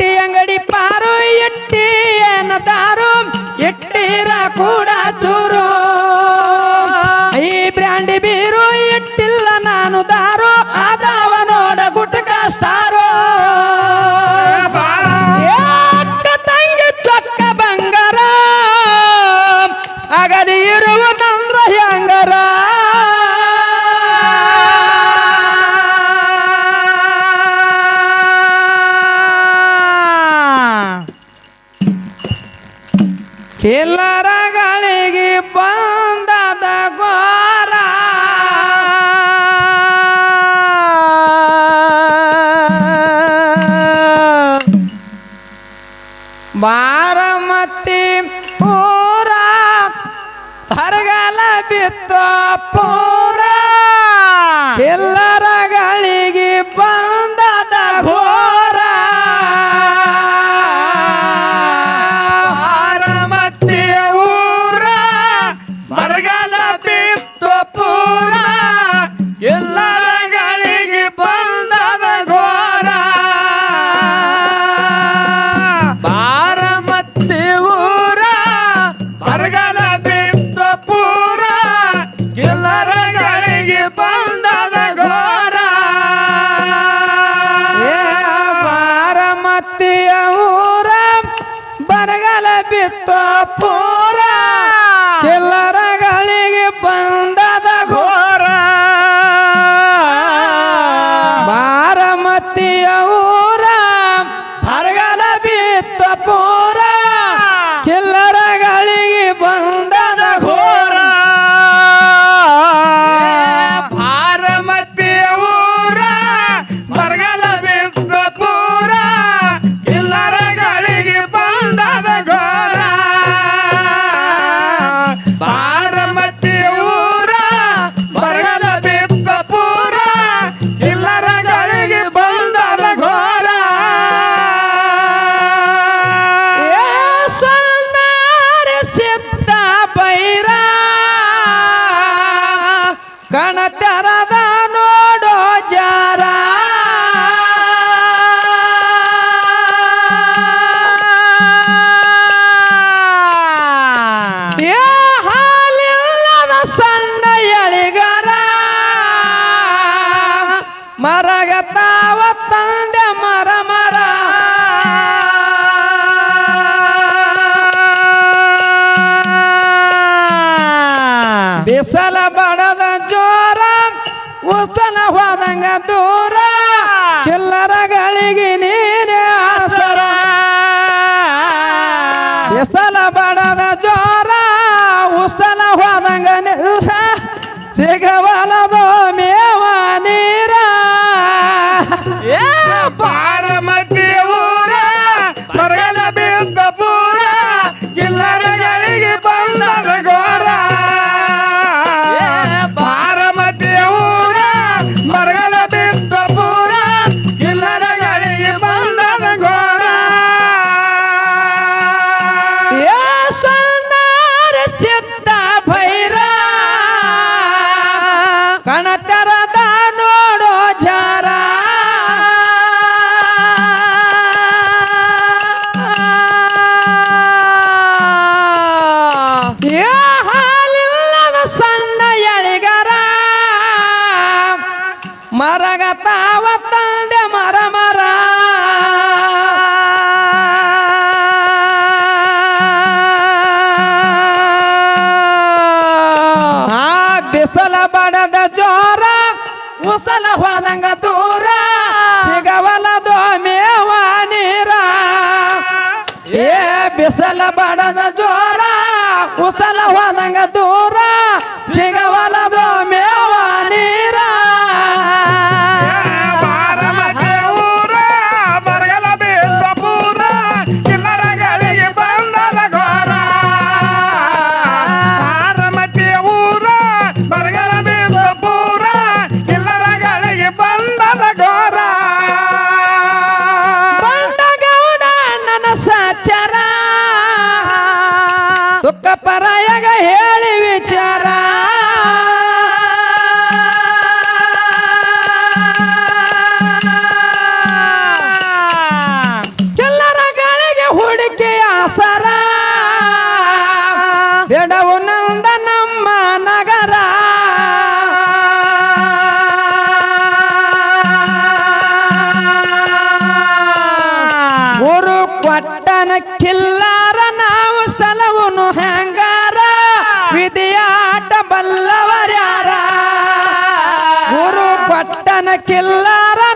ಬಟ್ಟಿ ಅಂಗಡಿ ಪಾರು ಎಟ್ಟಿ ಏನ ದಾರು ಎಟ್ಟಿರ ಕೂಡ ಚೂರು. ಚಿಲ್ಲರಗಳಿಗೆ ಬಂದದ ಗೋರ ಬಾರಮತಿ ಪೂರ ಹೊರಗಲ ಬಿತ್ತು ಪೂರ. ಚಿಲ್ಲರಗಳಿಗೆ ಬಂದದ ಘೋರ. bater. ಕಣ ನೋಡೋ ಜಾರ. ಹಾಲಿಲ್ಲದ ತಂದೆ ಮರಮ ನಂಗ ದೂರ ಚಿಲ್ಲರಗಳಿಗೆ ನೀನೇ ಆಸರ. ಎಸಲ ಬಡದ ಜೋರ ಮರಗತಾವತ್ತಂದೆ ಮರ ಮರ. ಆ ಬಿಸಲ ಬಡದ ಜೋರ, ಉಸಲ ಹೊದಂಗ ದೂರ, ಸಿಗವಲ ಮೇವ ನೀರ. ಏ ಬಿಸಲ ಬಡದ ಜೋರ, ಉಸಲ ದೂರ, ಸಿಗವಲ ಪರಯಾಗ ಹೇಳಿ ವಿಚಾರ. ಎಲ್ಲರ ಗಾಳಿಗೆ ಹುಡುಕಿಯ ಸರ. ಎಡವು ನಂದ ನಮ್ಮ ನಗರ. ಗುರು ಕೊಟ್ಟನ ಕಿಲ್ಲ কেল্লারা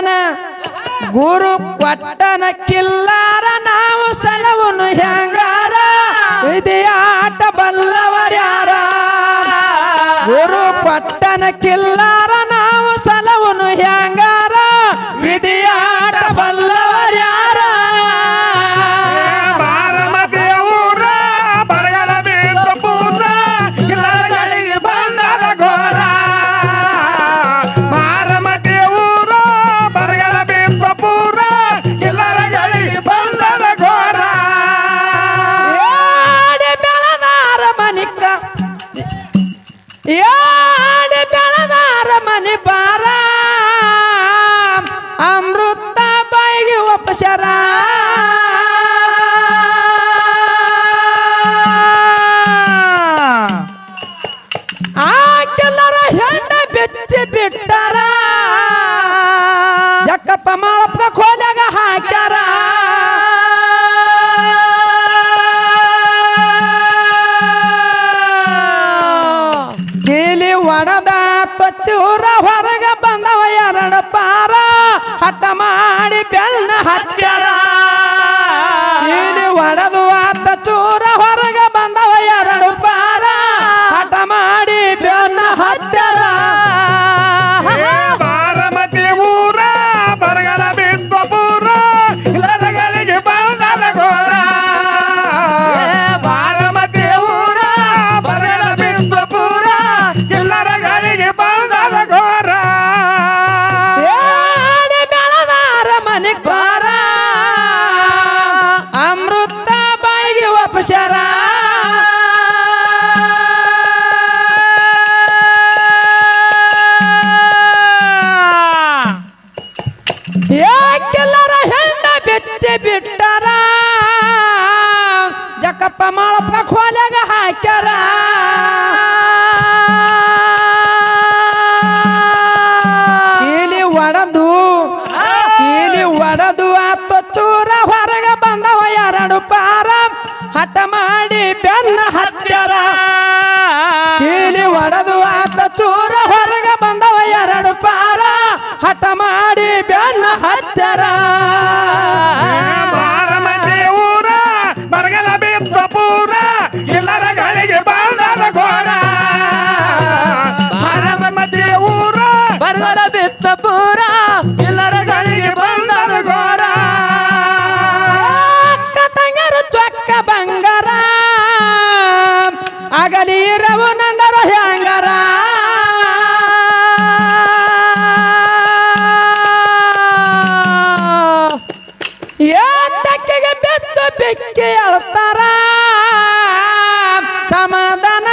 ಕೊಟ್ಟನ ಗುರು ಕೊಟ್ಟನ ಕಿಲ್ಲಾರ ನಾವು ಸಲವನು ಹೆಂಗಾರ? ಆಟ ಬಲ್ಲವರ್ಯಾರ? ಗುರು ಕೊಟ್ಟನ ಕಿಲ್ಲಾರ ಮುಚ್ಚಿ ಬಿಟ್ಟಾರ. ಜಕ್ಕಪ್ಪ ಮಾಳಪ್ಪ ಕೋಲಾಗ ಹಾಕ್ಯಾರ. ಕೀಲಿ ಒಡದ ತೊಚ್ಚೂರ ಹೊರಗ ಬಂದವ ಎರಡು ಪಾರ. ಹಠ ಮಾಡಿ ಬೆಲ್ಲ ಹತ್ಯಾರ. ಕೀಲಿ ಒಡದು ಕಮಳಪ್ಪ ಕೋಲೆಗ ಹಾಕ್ಯಾರ. ಕೀಲಿ ಒಡೆದು ಕೀಲಿ ಒಡೆದು ಆತು ಹೊರಗೆ ಬಂದವ ಎರಡು ಪಾರ. ಹಠ ಮಾಡಿ ಬೆನ್ನ ಹತ್ಯಾರ. ಕೀಲಿ ಒಡೆದು ಆತ ಹೊರಗೆ ಬಂದವ ಎರಡು ಪಾರ. ಹಠ ಮಾಡಿ ಬೆನ್ನ ಹತ್ಯಾರ. ಗಲೀರವು ನಂದರು ಹೆಂಗರ? ಏತಕ್ಕಿಗೆ ಬಿತ್ತು ಬಿಕ್ಕಿ ಅಳ್ತಾರ? ಸಮಾಧಾನ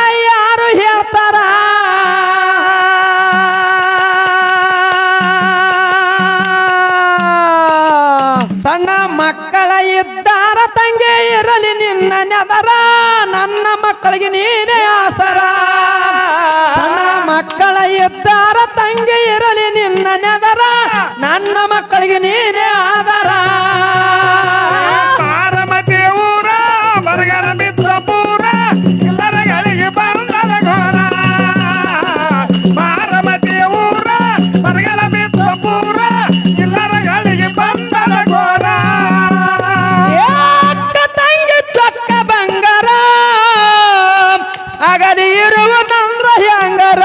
ಮಕ್ಕಳಿಗೆ ನೀನೇ ಆಸರ. ಸಣ್ಣ ಮಕ್ಕಳ ಇದ್ದಾರ ತಂಗಿ ಇರಲಿ ನಿನ್ನ ನೆದರ. ನನ್ನ ಮಕ್ಕಳಿಗೆ ನೀನೇ ಆದರಾ. ಆಗದಿ ಇರುವುದಂದ್ರ ಹೆಂಗರ?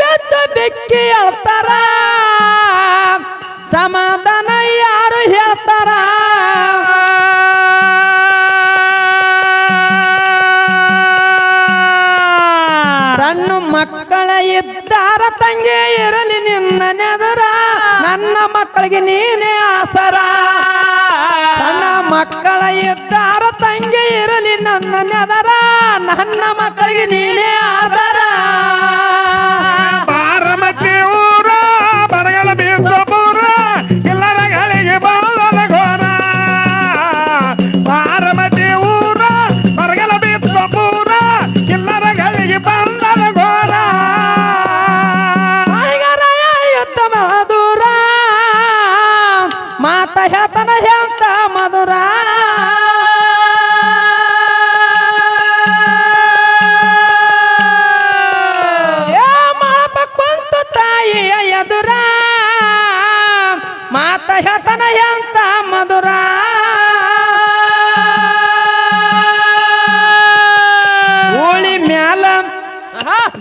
ಬೆತ್ತು ಬಿಕ್ಕಿ ಅಳ್ತಾರ? ಇದ್ದಾರ ತಂಗಿ ಇರಲಿ ನಿನ್ನ ನೆದರ. ನನ್ನ ಮಕ್ಕಳಿಗೆ ನೀನೇ ಆಸರ. ನನ್ನ ಮಕ್ಕಳ ಇದ್ದಾರ ತಂಗಿ ಇರಲಿ ನನ್ನ ನೆದರ. ನನ್ನ ಮಕ್ಕಳಿಗೆ ನೀನೇ ಆದರ.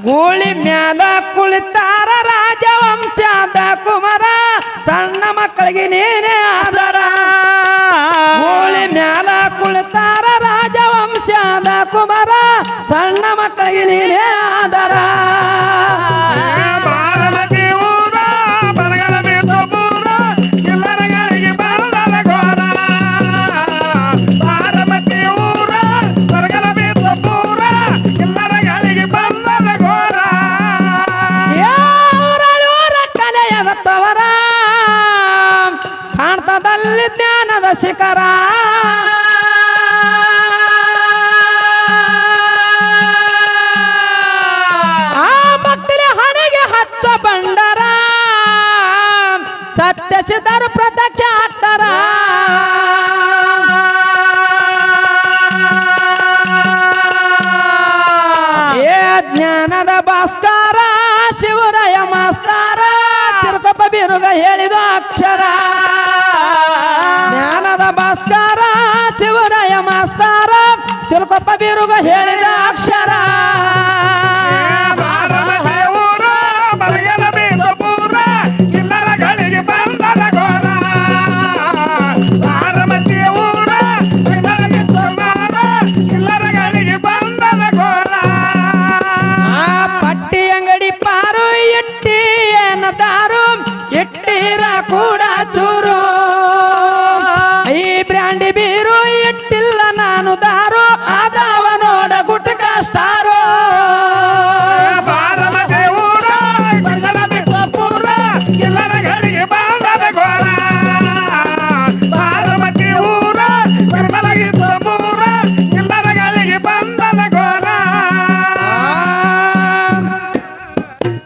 ಗೋಳಿ ಮ್ಯಾಲ ಕುಳಿತಾರ ರಾಜವಂಶದ ಕುಮಾರ, ಸಣ್ಣ ಮಕ್ಕಳಿಗೆ ನೀನೇ ಆಧಾರ ಗೋಳಿ ಮ್ಯಾಲ ಕುಳಿತಾರ ರಾಜವಂಶದ ಕುಮಾರ, ಸಣ್ಣ ಮಕ್ಕಳಿಗೆ ನೀನೇ ಆಧಾರ ಸತ್ಯ ಸಿದ್ಧರು ಪ್ರತ್ಯಕ್ಷ ಆಗ್ತಾರ ಏ ಜ್ಞಾನದ ಭಾಸ್ಕರ ಶಿವರಾಯ ಮಾಸ್ತಾರ ತಿರುಕಪ್ಪ ಬಿರುಗ ಹೇಳಿದ ಅಕ್ಷರ ಜ್ಞಾನದ ಭಾಸ್ಕರ ಶಿವರಾಯ ಮಾಸ್ತಾರ ತಿರುಕಪ್ಪ ಬಿರುಗ ಹೇಳಿದ